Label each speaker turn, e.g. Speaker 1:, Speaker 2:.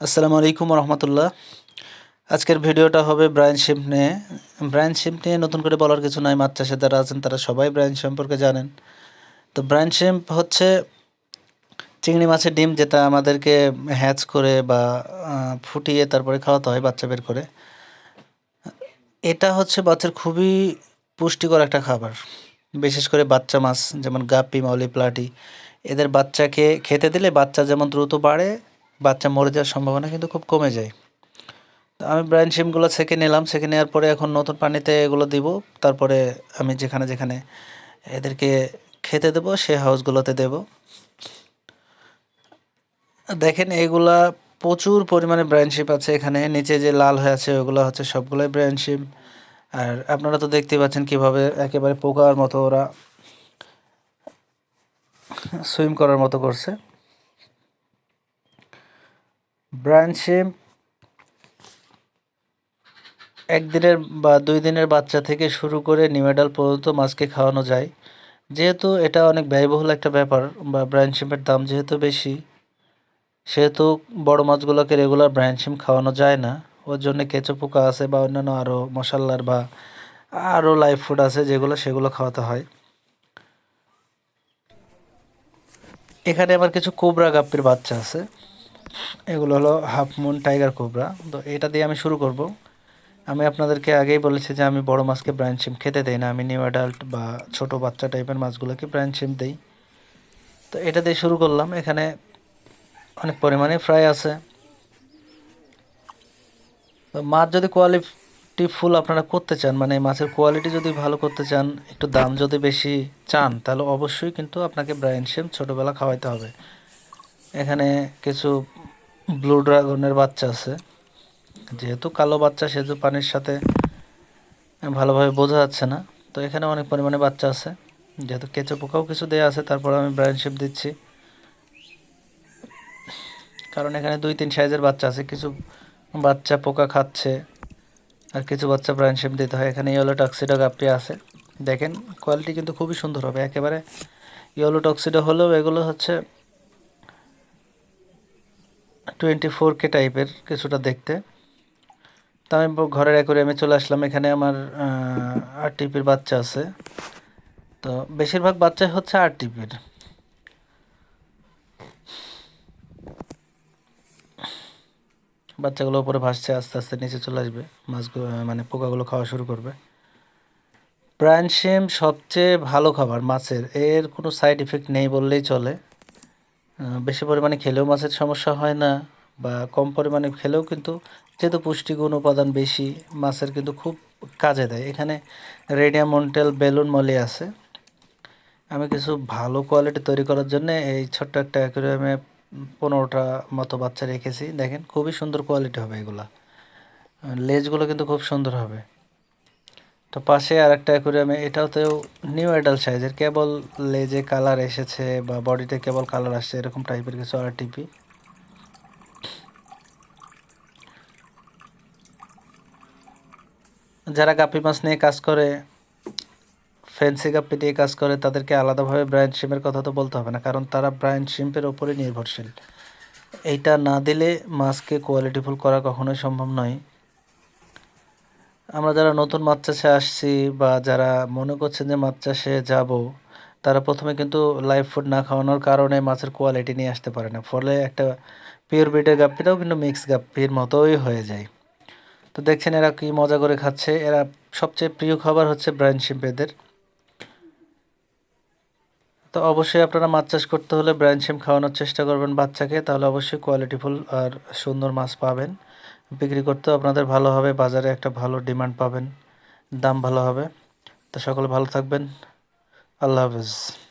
Speaker 1: আসসালামু আলাইকুম রহমতুল্লাহ আজকের ভিডিওটা হবে ব্রায়ান শিপ নিয়ে। ব্রায়ান শিপ নিয়ে নতুন করে বলার কিছু নাই মাছ চাষে যারা আছেন তারা সবাই ব্রায়ান সম্পর্কে জানেন। তো ব্রায়ান শিম্প হচ্ছে চিংড়ি মাছের ডিম যেটা আমাদেরকে হ্যাচ করে বা ফুটিয়ে তারপরে খাওয়াতে হয় বাচ্চা বের করে। এটা হচ্ছে বাচ্চার খুবই পুষ্টিকর একটা খাবার। বিশেষ করে বাচ্চা মাছ, যেমন গাপ্পি, মাউলি, প্লাটি। এদের বাচ্চাকে খেতে দিলে বাচ্চা যেমন দ্রুত বাড়ে বাচ্চা মরে যাওয়ার সম্ভাবনা কিন্তু খুব কমে যায়। তো আমি ব্রাইন শিমগুলো ছেঁকে নিলাম, ছেঁকে নেওয়ার পরে এখন নতুন পানিতে এগুলো দিব, তারপরে আমি যেখানে যেখানে এদেরকে খেতে দেবো, সে হাউসগুলোতে দেব। দেখেন এগুলা প্রচুর পরিমাণে ব্রাইন শিপ আছে এখানে, নিচে যে লাল হয়ে আছে ওগুলো হচ্ছে সবগুলোই ব্রাইন শিপ আর আপনারা তো দেখতে পাচ্ছেন কীভাবে একেবারে পোকার মতো ওরা সুইম করার মতো করছে। শিপ একদিনের বা দুই দিনের বাচ্চা থেকে শুরু করে নিমেডাল পর্যন্ত মাছকে খাওয়ানো যায়। যেহেতু এটা অনেক ব্যয়বহুল একটা ব্যাপার বা ব্রাইন শিমের দাম যেহেতু বেশি, সেহেতু বড় মাছগুলোকে রেগুলার ব্রাইন শিম খাওয়ানো যায় না। ওর জন্য কেঁচো পোকা আছে বা অন্যান্য আরও মশাল্লার বা আরও লাইফ ফুড আছে যেগুলো সেগুলো খাওয়াতে হয়। এখানে আমার কিছু কোবরা গাপ্পির বাচ্চা আছে। এগুলো হলো হাফ মুন টাইগার কোবরা। তো এটা দিয়ে আমি শুরু করব। আমি আপনাদেরকে আগেই বলেছি যে আমি বড় মাছকে ব্রাইন শিম খেতে দেই না। আমি নিউ অ্যাডাল্ট বা ছোট বাচ্চা টাইপের মাছগুলোকে ব্রাইন শিম দেই। তো এটা দিয়ে শুরু করলাম। এখানে অনেক পরিমাণে ফ্রাই আছে। তো মাছ যদি কোয়ালিটি ফুল আপনারা করতে চান মানে মাছের কোয়ালিটি যদি ভালো করতে চান, একটু দাম যদি বেশি চান, তাহলে অবশ্যই কিন্তু আপনাকে ব্রাইন শিম ছোটোবেলা খাওয়াইতে হবে। এখানে কিছু ব্লু ড্রাগনের বাচ্চা আছে। যেহেতু কালো বাচ্চা, সেহেতু পানির সাথে ভালোভাবে বোঝা যাচ্ছে না। তো এখানে অনেক পরিমাণে বাচ্চা আছে। যেহেতু কেঁচো পোকাও কিছু দেওয়া আছে, তারপর আমি ব্রাইন দিচ্ছি। কারণ এখানে দুই তিন সাইজের বাচ্চা আছে। কিছু বাচ্চা পোকা খাচ্ছে আর কিছু বাচ্চা ব্রাইন দিতে হয়। এখানে ইয়েলো টক্সিডো গাপ্পি আছে। দেখেন কোয়ালিটি কিন্তু খুবই সুন্দর হবে। একেবারে ইয়েলো টক্সিডো হলেও এগুলো হচ্ছে টোয়েন্টি ফোর কে টাইপের কিছুটা দেখতে। তা আমি ঘরের অ্যাকোরিয়ামে চলে আসলাম। এখানে আমার আর টিপির বাচ্চা আছে। তো বেশিরভাগ বাচ্চাই হচ্ছে আর টিপির বাচ্চাগুলো উপরে ভাসছে, আস্তে আস্তে নিচে চলে আসবে। মাছগুলো মানে পোকাগুলো খাওয়া শুরু করবে। প্রাণ শিম সবচেয়ে ভালো খাবার মাছের। এর কোনো সাইড ইফেক্ট নেই বললেই চলে। বেশি পরিমাণে খেলেও মাছের সমস্যা হয় না বা কম পরিমাণে খেলেও কিন্তু যেহেতু পুষ্টিগুণ উপাদান বেশি, মাছের কিন্তু খুব কাজে দেয়। এখানে রেডিয়াম মন্টেল বেলুন মলি আছে। আমি কিছু ভালো কোয়ালিটি তৈরি করার জন্য এই ছোট্ট একটা অ্যাকুরিয়ামে পনেরোটা মতো বাচ্চা রেখেছি। দেখেন, খুবই সুন্দর কোয়ালিটি হবে এগুলা। লেজগুলো কিন্তু খুব সুন্দর হবে। তো পাশে আর একটা অ্যাকুরিয়ামে, এটাতেও নিউ অ্যাডাল্ট সাইজের কেবল লেজে কালার এসেছে বা বডিতে কেবল কালার আসছে, এরকম টাইপের কিছু আরটিপি যারা গাপি মাছ নিয়ে কাজ করে ফ্যান্সি গাপ্পি দিয়ে কাজ করে, তাদেরকে আলাদাভাবে ব্রায়ান শিমের কথা তো বলতে হবে না, কারণ তারা ব্রায়ান শিম্পের ওপরে নির্ভরশীল। এইটা না দিলে মাছকে কোয়ালিটিফুল করা কখনোই সম্ভব নয়। আমরা যারা নতুন মাছ চাষে আসছি বা যারা মনে করছেন যে মাছ চাষে যাব, তারা প্রথমে কিন্তু লাইভ ফুড না খাওয়ানোর কারণে মাছের কোয়ালিটি নিয়ে আসতে পারে না। ফলে একটা পিওর বিটের গাপ্পিটাও কিন্তু মিক্স গাপ্পির মতোই হয়ে যায়। তো দেখছেন এরা কি মজা করে খাচ্ছে। এরা সবচেয়ে প্রিয় খাবার হচ্ছে ব্রাইন শিম্পেদের। তো অবশ্যই আপনারা মাছ চাষ করতে হলে ব্র্যান্ড শিম খাওয়ানোর চেষ্টা করবেন বাচ্চাকে, তাহলে অবশ্যই কোয়ালিটিফুল আর সুন্দর মাছ পাবেন। বিক্রি করতেও আপনাদের ভালো হবে, বাজারে একটা ভালো ডিমান্ড পাবেন, দাম ভালো হবে। তো সকলে ভালো থাকবেন। আল্লাহ হাফেজ।